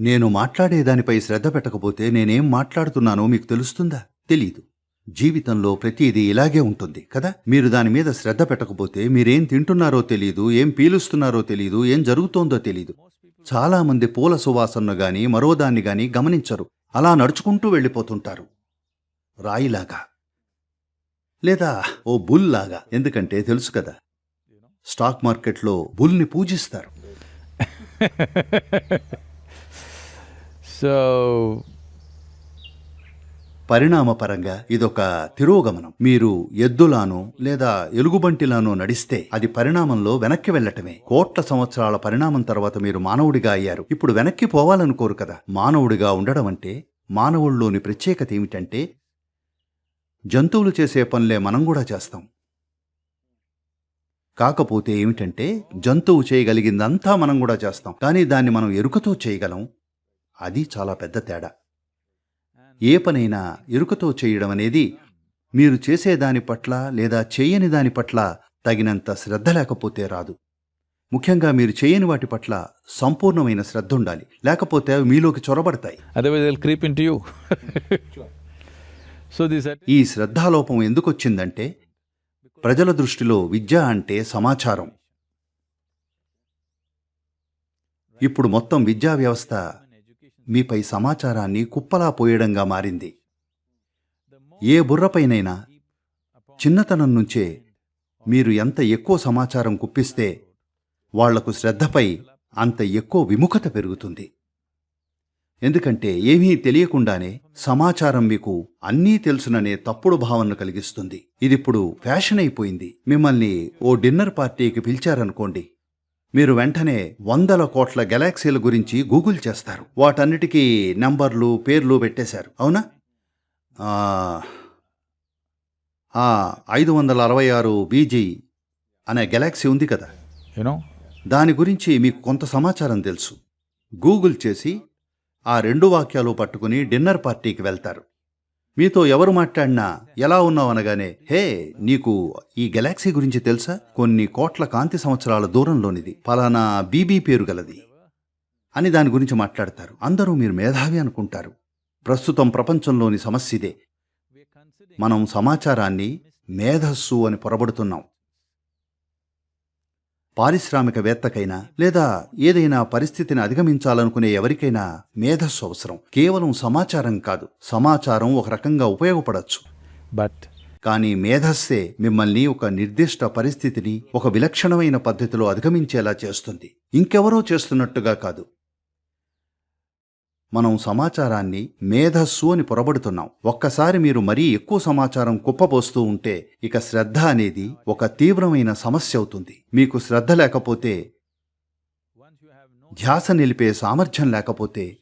నేను మాట్లాడే దానిపై శ్రద్ధ పెట్టకపోతే నేనేం మాట్లాడుతున్నానో మీకు తెలుస్తుందా? తెలీదు. జీవితంలో ప్రతిదీ ఇలాగే ఉంటుంది కదా? మీరు దాని మీద శ్రద్ధ పెట్టకపోతే మీరేం తింటున్నారో తెలీదు ఏం పీలుస్తున్నారో తెలీదు ఏం జరుగుతోందో తెలీదు. చాలామంది పూల సువాసనను గాని మరోదాన్ని గాని గమనించరు. అలా నడుచుకుంటూ వెళ్ళిపోతుంటారు. రాయిలాగా. లేదా ఓ బుల్ లాగా ఎందుకంటే తెలుసు కదా స్టాక్ మార్కెట్లో బుల్ని పూజిస్తారు. సో పరిణామపరంగా ఇదొక తిరోగమనం. మీరు ఎద్దులానో లేదా ఎలుగుబంటిలానో నడిస్తే అది పరిణామంలో వెనక్కి వెళ్ళటమే. కోట్ల సంవత్సరాల పరిణామం తర్వాత మీరు మానవుడిగా అయ్యారు. ఇప్పుడు వెనక్కి పోవాలనుకోరు కదా. మానవుడిగా ఉండడం అంటే మానవుల్లోని ప్రత్యేకత ఏమిటంటే జంతువులు చేసే పనులే మనం కూడా చేస్తాం. కాకపోతే ఏమిటంటే జంతువు చేయగలిగిందంతా మనం కూడా చేస్తాం. కానీ దాన్ని మనం ఎరుకతో చేయగలం. అది చాలా పెద్ద తేడా. ఏ పనైనా ఎరుకతో చేయడం అనేది మీరు చేసే దాని పట్ల లేదా చేయని దాని పట్ల తగినంత శ్రద్ధ లేకపోతే రాదు. ముఖ్యంగా మీరు చేయని వాటి పట్ల సంపూర్ణమైన శ్రద్ధ ఉండాలి. లేకపోతే అవి మీలోకి చొరబడతాయి. ఈ శ్రద్ధాలోపం ఎందుకొచ్చిందంటే ప్రజల దృష్టిలో విద్య అంటే సమాచారం. ఇప్పుడు మొత్తం విద్యా వ్యవస్థ మీపై సమాచారాన్ని కుప్పలా పోయడంగా మారింది. ఏ బుర్రపైనైనా చిన్నతనం నుంచే మీరు ఎంత ఎక్కువ సమాచారం కుప్పిస్తే వాళ్ళకు శ్రద్ధపై అంత ఎక్కువ విముఖత పెరుగుతుంది. ఎందుకంటే ఏమీ తెలియకుండానే సమాచారం మీకు అన్నీ తెలుసుననే తప్పుడు భావనను కలిగిస్తుంది. ఇదిప్పుడు ఫ్యాషన్ అయిపోయింది. మిమ్మల్ని ఓ డిన్నర్ పార్టీకి పిలిచారనుకోండి. మీరు వెంటనే వందల కోట్ల గెలాక్సీల గురించి గూగుల్ చేస్తారు. వాటన్నిటికీ నంబర్లు పేర్లు పెట్టేశారు. అవునా? ఐదు వందల అరవై ఆరు బీజీ అనే గెలాక్సీ ఉంది కదా. Know, దాని గురించి మీకు కొంత సమాచారం తెలుసు. గూగుల్ చేసి ఆ రెండు వాక్యాలు పట్టుకుని డిన్నర్ పార్టీకి వెళ్తారు. మీతో ఎవరు మాట్లాడినా ఎలా ఉన్నావు అనగానే హే నీకు ఈ గెలాక్సీ గురించి తెలుసా? కొన్ని కోట్ల కాంతి సంవత్సరాల దూరంలోనిది. ఫలానా బీబీ పేరు గలది అని దాని గురించి మాట్లాడతారు. అందరూ మీరు మేధావి అనుకుంటారు. ప్రస్తుతం ప్రపంచంలోని సమస్యదే మనం సమాచారాన్ని మేధస్సు అని పొరబడుతున్నాం. పారిశ్రామికవేత్తకైనా లేదా ఏదైనా పరిస్థితిని అధిగమించాలనుకునే ఎవరికైనా మేధస్సు అవసరం. కేవలం సమాచారం కాదు. సమాచారం ఒక రకంగా ఉపయోగపడచ్చు. But కానీ మేధస్సే మిమ్మల్ని ఒక నిర్దిష్ట పరిస్థితిని ఒక విలక్షణమైన పద్ధతిలో అధిగమించేలా చేస్తుంది. ఇంకెవరో చేస్తున్నట్టుగా కాదు. మనం సమాచారాన్ని మేధస్సు అని పొరబడుతున్నాం. ఒక్కసారి మీరు మరీ ఎక్కువ సమాచారం కుప్పపోస్తూ ఉంటే ఇక శ్రద్ధ అనేది ఒక తీవ్రమైన సమస్య అవుతుంది. మీకు శ్రద్ధ లేకపోతే ధ్యాస నిలిపే సామర్థ్యం లేకపోతే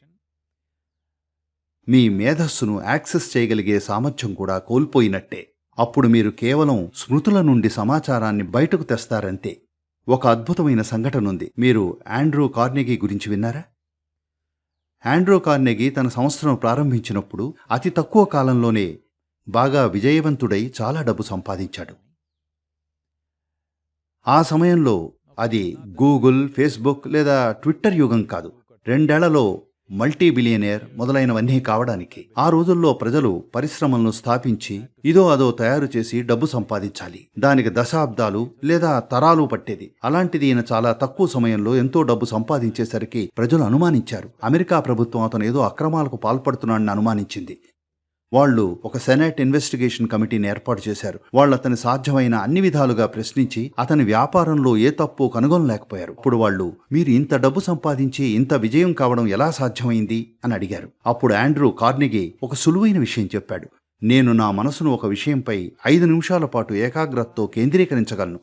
మీ మేధస్సును యాక్సెస్ చేయగలిగే సామర్థ్యం కూడా కోల్పోయినట్టే. అప్పుడు మీరు కేవలం స్మృతుల నుండి సమాచారాన్ని బయటకు తెస్తారంతే. ఒక అద్భుతమైన సంఘటన ఉంది. మీరు ఆండ్రూ కార్నెగీ గురించి విన్నారా? ఆండ్రో కార్నెగీ తన సంస్థను ప్రారంభించినప్పుడు అతి తక్కువ కాలంలోనే బాగా విజయవంతుడై చాలా డబ్బు సంపాదించాడు. ఆ సమయంలో అది గూగుల్ ఫేస్బుక్ లేదా ట్విట్టర్ యుగం కాదు. రెండేళ్ళలో మల్టీ బిలియనేర్ మొదలైనవన్నీ కావడానికి ఆ రోజుల్లో ప్రజలు పరిశ్రమలను స్థాపించి ఇదో అదో తయారు చేసి డబ్బు సంపాదించాలి. దానికి దశాబ్దాలు లేదా తరాలు పట్టేది. అలాంటిది ఈయన చాలా తక్కువ సమయంలో ఎంతో డబ్బు సంపాదించేసరికి ప్రజలు అనుమానించారు. అమెరికా ప్రభుత్వం అతను ఏదో అక్రమాలకు పాల్పడుతున్నాడని అనుమానించింది. వాళ్ళు ఒక సెనేట్ ఇన్వెస్టిగేషన్ కమిటీని ఏర్పాటు చేశారు. వాళ్ళు అతని సాధ్యమైన అన్ని విధాలుగా ప్రశ్నించి అతని వ్యాపారంలో ఏ తప్పు కనుగొనలేకపోయారు. ఇప్పుడు వాళ్ళు మీరు ఇంత డబ్బు సంపాదించి ఇంత విజయం కావడం ఎలా సాధ్యమైంది? అని అడిగారు. అప్పుడు ఆండ్రూ కార్నిగే ఒక సులువైన విషయం చెప్పాడు. నేను నా మనసును ఒక విషయంపై ఐదు నిమిషాల పాటు ఏకాగ్రతతో కేంద్రీకరించగలను.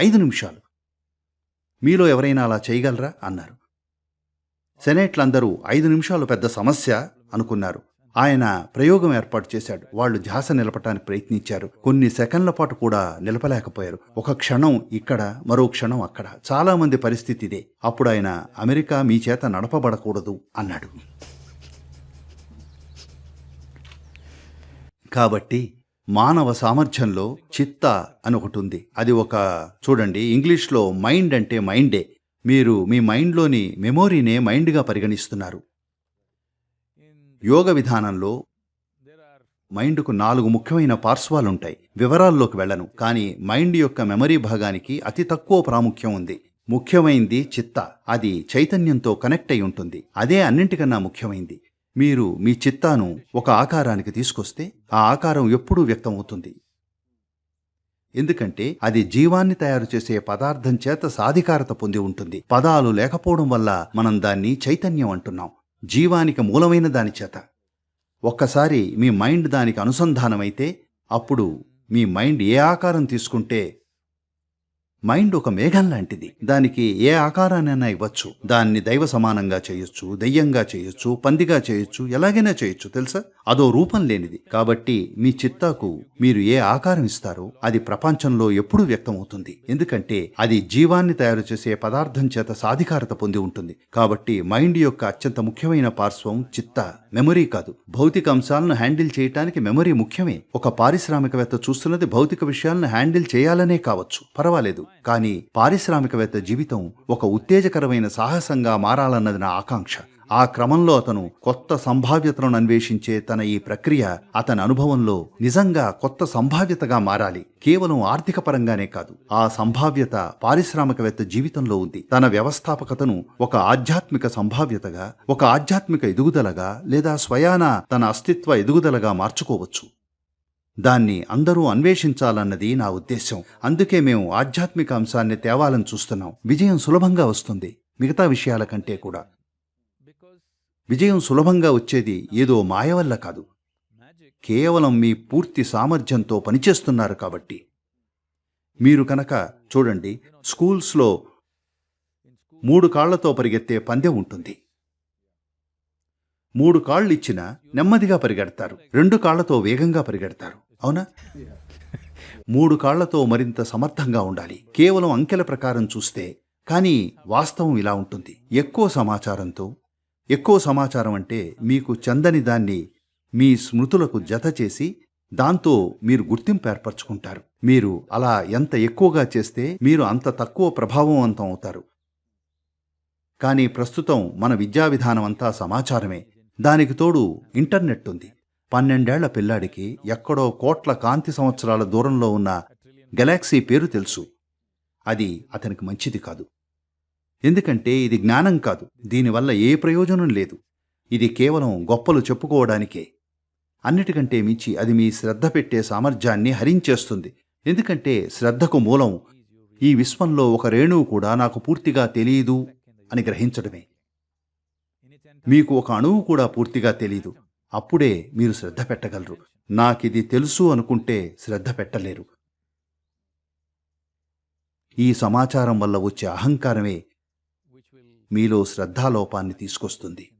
ఐదు నిమిషాలు? మీలో ఎవరైనా అలా చేయగలరా? అన్నారు. సెనేట్లందరూ ఐదు నిమిషాలు పెద్ద సమస్య అనుకున్నారు. ఆయన ప్రయోగం ఏర్పాటు చేశాడు. వాళ్ళు ధ్యాస నిలపటానికి ప్రయత్నించారు. కొన్ని సెకండ్ల పాటు కూడా నిలపలేకపోయారు. ఒక క్షణం ఇక్కడ మరో క్షణం అక్కడ. చాలా మంది పరిస్థితి ఇదే. అప్పుడు ఆయన అమెరికా మీ చేత నడపబడకూడదు అన్నాడు. కాబట్టి మానవ సామర్థ్యంలో చిత్త అని ఒకటి ఉంది. అది ఒక చూడండి ఇంగ్లీష్లో మైండ్ అంటే మైండే. మీరు మీ మైండ్లోని మెమోరీనే మైండ్గా పరిగణిస్తున్నారు. యోగ విధానంలో మైండ్కు నాలుగు ముఖ్యమైన పార్శ్వాలుంటాయి. వివరాల్లోకి వెళ్ళను కానీ మైండ్ యొక్క మెమరీ భాగానికి అతి తక్కువ ప్రాముఖ్యం ఉంది. ముఖ్యమైంది చిత్త అది చైతన్యంతో కనెక్ట్ అయి ఉంటుంది. అదే అన్నింటికన్నా ముఖ్యమైంది. మీరు మీ చిత్తాను ఒక ఆకారానికి తీసుకొస్తే ఆ ఆకారం ఎప్పుడూ వ్యక్తమవుతుంది. ఎందుకంటే అది జీవాన్ని తయారు చేసే పదార్థం చేత సాధికారత పొంది ఉంటుంది. పదాలు లేకపోవడం వల్ల మనం దాన్ని చైతన్యం అంటున్నాం. జీవానికి మూలమైన దాని చేత. ఒక్కసారి మీ మైండ్ దానికి అనుసంధానమైతే అప్పుడు మీ మైండ్ ఏ ఆకారం తీసుకుంటే మైండ్ ఒక మేఘం లాంటిది. దానికి ఏ ఆకారాన్నైనా ఇవ్వచ్చు. దాన్ని దైవ సమానంగా చేయొచ్చు దెయ్యంగా చేయొచ్చు పందిగా చేయొచ్చు ఎలాగైనా చేయొచ్చు తెలుసా? అదో రూపం లేనిది. కాబట్టి మీ చిత్తాకు మీరు ఏ ఆకారం ఇస్తారో అది ప్రపంచంలో ఎప్పుడూ వ్యక్తమవుతుంది. ఎందుకంటే అది జీవాన్ని తయారు చేసే పదార్థం చేత సాధికారత పొంది ఉంటుంది. కాబట్టి మైండ్ యొక్క అత్యంత ముఖ్యమైన పార్శ్వం చిత్త మెమరీ కాదు. భౌతిక అంశాలను హ్యాండిల్ చేయటానికి మెమరీ ముఖ్యమే. ఒక పారిశ్రామికవేత్త చూస్తున్నది భౌతిక విషయాలను హ్యాండిల్ చేయాలనే కావచ్చు. పర్వాలేదు. కానీ పారిశ్రామికవేత్త జీవితం ఒక ఉత్తేజకరమైన సాహసంగా మారాలన్నది నా ఆకాంక్ష. ఆ క్రమంలో అతను కొత్త సంభావ్యతలను అన్వేషించే తన ఈ ప్రక్రియ అతని అనుభవంలో నిజంగా కొత్త సంభావ్యతగా మారాలి. కేవలం ఆర్థిక పరంగానే కాదు ఆ సంభావ్యత పారిశ్రామికవేత్త జీవితంలో ఉంది. తన వ్యవస్థాపకతను ఒక ఆధ్యాత్మిక సంభావ్యతగా ఒక ఆధ్యాత్మిక ఎదుగుదలగా లేదా స్వయాన తన అస్తిత్వ ఎదుగుదలగా మార్చుకోవచ్చు. దాన్ని అందరూ అన్వేషించాలన్నది నా ఉద్దేశం అందుకే మేము ఆధ్యాత్మిక అంశాన్ని తేవాలని చూస్తున్నాం. విజయం సులభంగా వస్తుంది. మిగతా విషయాల కంటే కూడా. విజయం సులభంగా వచ్చేది ఏదో మాయ వల్ల కాదు. కేవలం మీ పూర్తి సామర్థ్యంతో పనిచేస్తున్నారు కాబట్టి. మీరు కనుక చూడండి స్కూల్స్లో మూడు కాళ్ళతో పరిగెత్తే పందెం ఉంటుంది. మూడు కాళ్ళు ఇచ్చినా నెమ్మదిగా పరిగెడతారు. రెండు కాళ్ళతో వేగంగా పరిగెడతారు. అవునా? మూడు కాళ్ళతో మరింత సమర్థంగా ఉండాలి. కేవలం అంకెల ప్రకారం చూస్తే. కానీ వాస్తవం ఇలా ఉంటుంది. ఎక్కువ సమాచారంతో ఎక్కువ సమాచారం అంటే మీకు చెందని దాన్ని మీ స్మృతులకు జత చేసి దాంతో మీరు గుర్తింపు ఏర్పరచుకుంటారు. మీరు అలా ఎంత ఎక్కువగా చేస్తే మీరు అంత తక్కువ ప్రభావవంతం అవుతారు. కానీ ప్రస్తుతం మన విద్యా విధానం అంతా సమాచారమే. దానికి తోడు ఇంటర్నెట్ ఉంది. పన్నెండేళ్ళ పిల్లాడికి ఎక్కడో కోట్ల కాంతి సంవత్సరాల దూరంలో ఉన్న గెలాక్సీ పేరు తెలుసు. అది అతనికి మంచిది కాదు. ఎందుకంటే ఇది జ్ఞానం కాదు. దీనివల్ల ఏ ప్రయోజనం లేదు. ఇది కేవలం గొప్పలు చెప్పుకోవడానికే. అన్నిటికంటే మించి అది మీ శ్రద్ధ పెట్టే సామర్థ్యాన్ని హరించేస్తుంది. ఎందుకంటే శ్రద్ధకు మూలం ఈ విశ్వంలో ఒక రేణువు కూడా నాకు పూర్తిగా తెలియదు అని గ్రహించడమే. మీకు ఒక అణువు కూడా పూర్తిగా తెలియదు అప్పుడే మీరు శ్రద్ధ పెట్టగలరు. నాకిది తెలుసు అనుకుంటే శ్రద్ధ పెట్టలేరు. ఈ సమాచారం వల్ల వచ్చే అహంకారమే మీలో శ్రద్ధాలోపాన్ని తీసుకొస్తుంది.